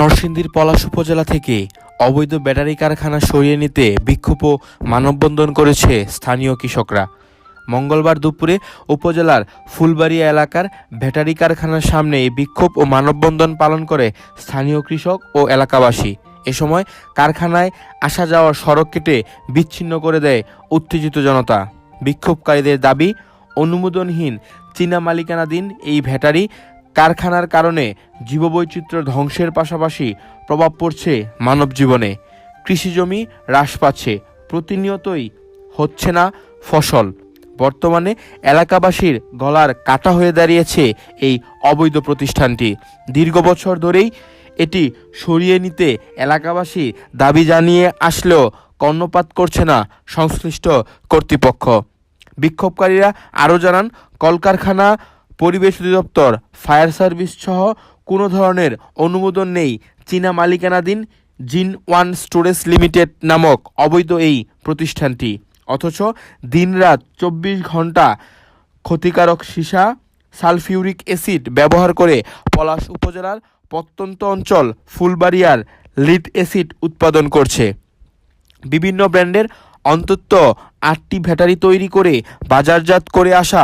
নরসিংদীর পলাশ উপজেলা থেকে অবৈধ ব্যাটারি কারখানা সরিয়ে নিতে বিক্ষোভ ও মানববন্ধন করেছে স্থানীয় কৃষকরা। মঙ্গলবার দুপুরে উপজেলার ফুলবাড়িয়া এলাকার ব্যাটারি কারখানার সামনে বিক্ষোভ ও মানববন্ধন পালন করে স্থানীয় কৃষক ও এলাকাবাসী। এ সময় কারখানায় আসা যাওয়ার সড়ক কেটে বিচ্ছিন্ন করে দেয় উত্তেজিত জনতা। বিক্ষোভকারীদের দাবি, অনুমোদনহীন চীনা মালিকানাধীন এই ব্যাটারি কারখানার কারণে জীববৈচিত্র্য ধ্বংসের পাশাপাশি প্রভাব পড়ছে মানব জীবনে কৃষিজমি হ্রাস পাচ্ছে, প্রতিনিয়তই হচ্ছে না ফসল। বর্তমানে এলাকাবাসীর গলার কাটা হয়ে দাঁড়িয়েছে এই অবৈধ প্রতিষ্ঠানটি। দীর্ঘ বছর ধরেই এটি সরিয়ে নিতে এলাকাবাসী দাবি জানিয়ে আসলেও কর্ণপাত করছে না সংশ্লিষ্ট কর্তৃপক্ষ। বিক্ষোভকারীরা আরও জানান, কলকারখানা পরিবেশ অধিদপ্তর, ফায়ার সার্ভিস সহ কোনো ধরনের অনুমোদন নেই চীনা মালিকানাধীন জিন ওয়ান স্টোরেজ লিমিটেড নামক অবৈধ এই প্রতিষ্ঠানটি। অথচ দিনরাত চব্বিশ ঘণ্টা ক্ষতিকারক সীসা, সালফিউরিক অ্যাসিড ব্যবহার করে পলাশ উপজেলার প্রত্যন্ত অঞ্চল ফুলবাড়িয়ার লিড অ্যাসিড উৎপাদন করছে। বিভিন্ন ব্র্যান্ডের অন্তত আটটি ব্যাটারি তৈরি করে বাজারজাত করে আসা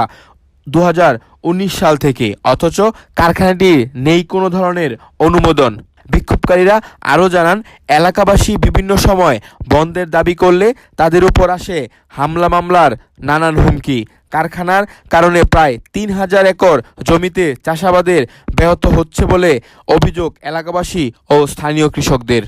দু হাজার উনিশ সাল থেকে, অথচ কারখানাটির নেই কোনো ধরনের অনুমোদন। বিক্ষোভকারীরা আরও জানান, এলাকাবাসী বিভিন্ন সময় বন্ধের দাবি করলে তাদের উপর আসে হামলা মামলার নানান হুমকি। কারখানার কারণে প্রায় তিন হাজার একর জমিতে চাষাবাদের ব্যাহত হচ্ছে বলে অভিযোগ এলাকাবাসী ও স্থানীয় কৃষকদের।